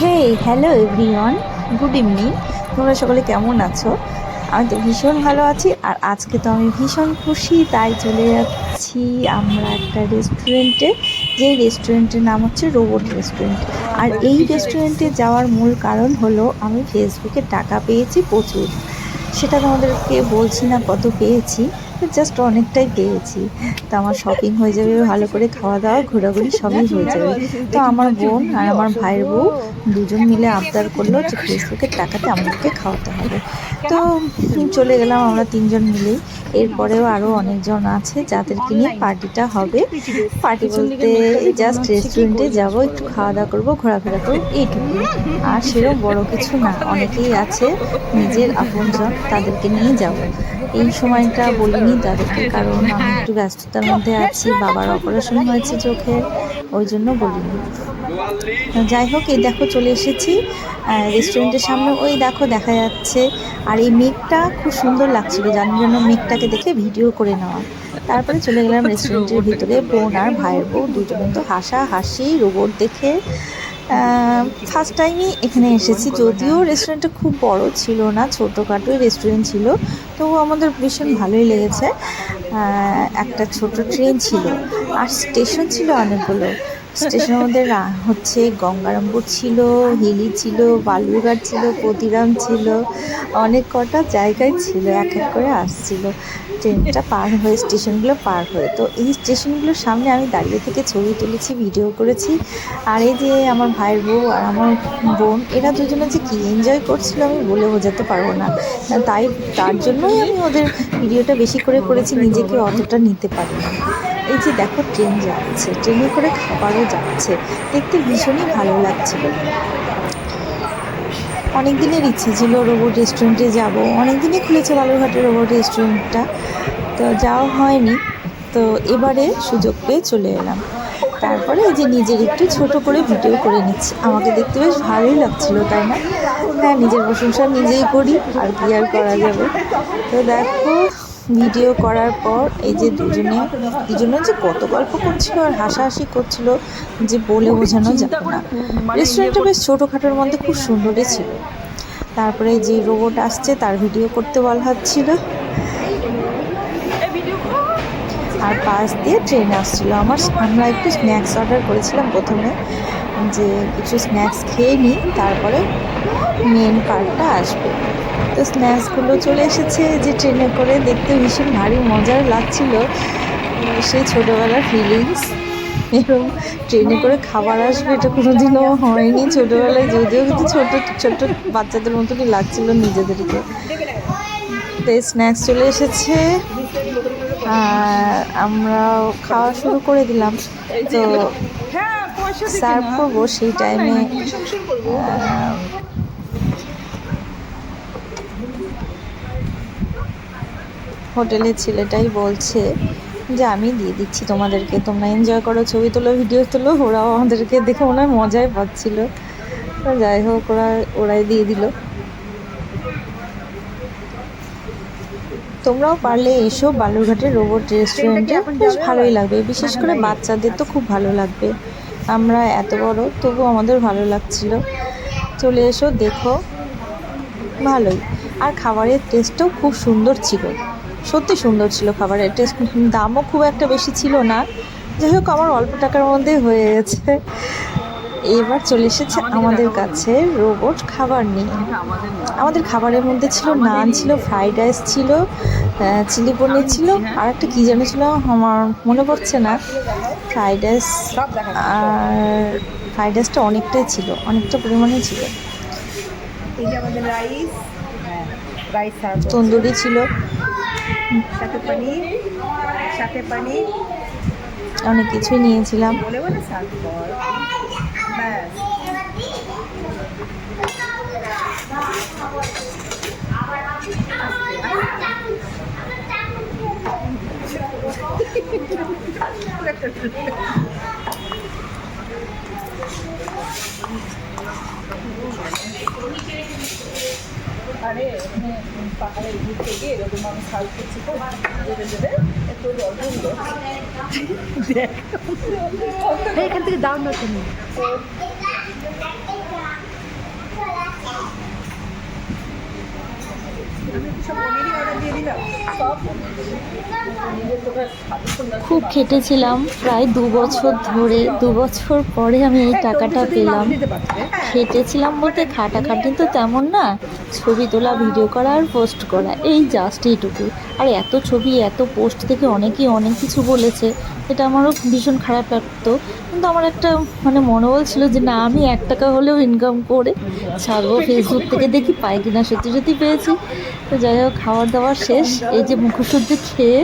Hey hello everyone good evening তোমরা সকলে কেমন আছো? আমি তো ভীষণ ভালো আছি আর আজকে তো আমি ভীষণ খুশি তাই চলে যাচ্ছি আমরা একটা রেস্টুরেন্টে যেই রেস্টুরেন্টের নাম হচ্ছে রোবট রেস্টুরেন্ট আর এই রেস্টুরেন্টে যাওয়ার মূল কারণ হলো আমি ফেসবুকে টাকা পেয়েছি প্রচুর। সেটা তোমাদেরকে বলছি না কত পেয়েছি। জাস্ট অনেকটাই পেয়েছি। তো আমার শপিং হয়ে যাবে, ভালো করে খাওয়া দাওয়া, ঘোরাঘুরি সবই হয়ে যাবে। তো আমার বোন আর আমার ভাইয়ের বউ দুজন মিলে আবদার করল যে ফেসবুকের টাকাতে আমাদেরকে খাওয়াতে হবে। তো চলে গেলাম আমরা তিনজন মিলেই। এরপরেও আরও অনেকজন আছে যাদেরকে নিয়ে পার্টিটা হবে। পার্টি বলতে জাস্ট রেস্টুরেন্টে যাব, একটু খাওয়া দাওয়া করব, ঘোরাফেরা করব এইটুকু আর সেরকম বড় কিছু না, অনেকেই আছে নিজের আপনজন তাদেরকে নিয়ে যাব। এই সময়টা বলিনি তাদেরকে, কারণ আমি একটু ব্যস্ততার মধ্যে আছি, বাবার অপারেশন হয়েছে চোখের, ওই জন্য বলিনি। যাই হোক এই দেখো চলে এসেছি। রেস্টুরেন্টের সামনে ওই দেখো দেখা যাচ্ছে। আর এই মেঘটা খুব সুন্দর লাগছিল যার জন্য মেঘটাকে দেখে ভিডিও করে নেওয়া। তারপরে চলে গেলাম রেস্টুরেন্টের ভিতরে বোন আর ভাইয়ের বউ দুজনে তো হাসা হাসি রোবট দেখে ফার্স্ট টাইমই এখানে এসেছি যদিও রেস্টুরেন্টটা খুব বড় ছিল না ছোটোখাটোই রেস্টুরেন্ট ছিল তো আমাদের ভীষণ ভালোই লেগেছে। একটা ছোট ট্রেন ছিল আর স্টেশন ছিল অনেকগুলো। স্টেশনের মধ্যে হচ্ছে গঙ্গারামপুর ছিল, হিলি ছিল, বালুরঘাট ছিল, প্রতিরাম ছিল, অনেক কটা জায়গায় ছিল, এক এক করে আসছিল। ট্রেনটা পার হয়ে, স্টেশনগুলো পার হয়ে। তো এই স্টেশনগুলোর সামনে আমি দাঁড়িয়ে থেকে ছবি তুলেছি, ভিডিও করেছি। আর এই যে আমার ভাইয়ের বউ আর আমার বোন, এরা দুজনে যে কী এনজয় করছিল আমি বলে বোঝাতে পারব না। তাই, তার জন্যই আমি ওদের ভিডিওটা বেশি করে করেছি, নিজেকে অতটা নিতে পারি না এই যে দেখো ট্রেন যাচ্ছে, ট্রেনে করে খাবারও যাচ্ছে। দেখতে ভীষণই ভালো লাগছিল। অনেক দিনের ইচ্ছে ছিল রোবট রেস্টুরেন্টে যাব। অনেক দিনই খুলেছে বালুরঘাটের রোবট রেস্টুরেন্টটা। তো যাওয়া হয়নি। তো এবারে সুযোগ পেয়ে চলে এলাম। তারপরে এই যে নিজের একটু ছোট করে ভিডিও করে নিচ্ছি। আমাকে দেখতে বেশ ভালোই লাগছিল, তাই না? হ্যাঁ নিজের প্রশংসা নিজেই করি, আর কি আর করা যাবে? তো দেখো ভিডিও করার পর এই যে দুজনে দুজনে যে কত গল্প করছিল আর হাসাহাসি করছিল যে বলে বোঝানো যাবে না। রেস্টুরেন্টটা বেশ ছোটোখাটোর মধ্যে খুব সুন্দরই ছিল। তারপরে যে রোবট আসছে, তার ভিডিও করতে বলা হচ্ছিল। আর পাশ দিয়ে ট্রেন আসছিল। আমার আমরা একটু স্ন্যাক্স অর্ডার করেছিলাম প্রথমে, যে কিছু স্ন্যাক্স খেয়ে নিই, তারপরে মেন পার্টটা আসবে। তো স্ন্যাক্সগুলো চলে এসেছে যে ট্রেনে করে দেখতে ভীষণ ভারী মজার লাগছিল। সেই ছোটোবেলার ফিলিংস এরকম ট্রেনে করে খাবার আসবে এটা কোনোদিনও হয়নি। ছোটোবেলায় যদিও কিন্তু ছোটো ছোটো বাচ্চাদের মতনই লাগছিল নিজেদেরকে। তো স্ন্যাক্স চলে এসেছে। আর আমরা খাওয়া শুরু করে দিলাম। তো সার্ভ করব সেই টাইমে হোটেলের ছেলেটাই বলছে যে আমি দিয়ে দিচ্ছি তোমাদেরকে। তোমরা এনজয় করো ছবি তোলো ভিডিও তোলো। ওরাও আমাদেরকে দেখে মনে হয় মজাই পাচ্ছিলো। যাই হোক ওরা ওরাই দিয়ে দিল। তোমরাও পারলে এসো বালুরঘাটের রোবট রেস্টুরেন্টে। বেশ ভালোই লাগবে। বিশেষ করে বাচ্চাদের তো খুব ভালো লাগবে। আমরা এত বড় তবু আমাদের ভালো লাগছিল। চলে এসো দেখো। ভালোই। আর খাবারের টেস্টও খুব সুন্দর ছিল। সত্যি সুন্দর ছিল খাবারের টেস্ট দামও খুব একটা বেশি ছিল না। যাই হোক আমার অল্প টাকার মধ্যে হয়ে গেছে। এবার চলে এসেছে আমাদের কাছে রোবট খাবার নিয়ে। আমাদের খাবারের মধ্যে ছিল নান ছিল ফ্রাইড রাইস ছিল চিলি পনির ছিল আর একটা কী যেন ছিল আমার মনে পড়ছে না। ফ্রাইড রাইস আর ফ্রাইড রাইসটা অনেকটাই ছিল অনেকটা পরিমাণে ছিল। এই যে রাইস রাইস তন্দুরি ছিল। সাথে পানির সাথে পানির। অনেক কিছু নিয়েছিলাম। বলে বলে। সার্ভ ব্যাস। পাহাড়ে মানে পাহাড়ে ঘুরতে গিয়ে এরকম আমি শাল করছি তো যেতে যেতে এখান থেকে দাম না তুমি। আমি সব পনিরই অর্ডার দিয়ে দিলাম। সব খুব খেটেছিলাম প্রায় দু বছর ধরে। দু বছর পরে আমি এই টাকাটা পেলাম। খেটেছিলাম বলতে খাটাখাটি তো তেমন না, ছবি তোলা, ভিডিও করা আর পোস্ট করা, এই জাস্ট এইটুকু। আর এত ছবি, এত পোস্ট থেকে অনেকেই অনেক কিছু বলেছে, এটা আমারও ভীষণ খারাপ লাগতো। কিন্তু আমার একটা মানে মনোবল ছিল যে না, আমি এক টাকা হলেও ইনকাম করে ছাড়বো ফেসবুক থেকে, দেখি পাই কিনা, সত্যি সত্যি পেয়েছি। তো যাই হোক, খাওয়ার দাওয়ার শেষ। এই যে মুখোশুদ্ধি খেয়ে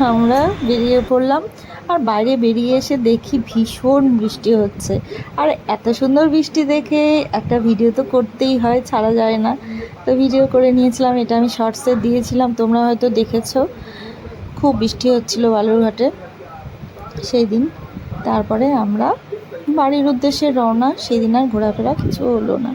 আমরা বেরিয়ে পড়লাম। আর বাইরে বেরিয়ে এসে দেখি ভীষণ বৃষ্টি হচ্ছে। আর এত সুন্দর বৃষ্টি দেখে একটা ভিডিও তো করতেই হয়, ছাড়া যায় না। তো ভিডিও করে নিয়েছিলাম, এটা আমি শর্টসে দিয়েছিলাম, তোমরা হয়তো দেখেছ। খুব বৃষ্টি হচ্ছিল বালুরঘাটে সেই দিন। তারপরে আমরা বাড়ির উদ্দেশ্যে রওনা সেই দিন আর ঘোরাফেরা কিছু হলো না।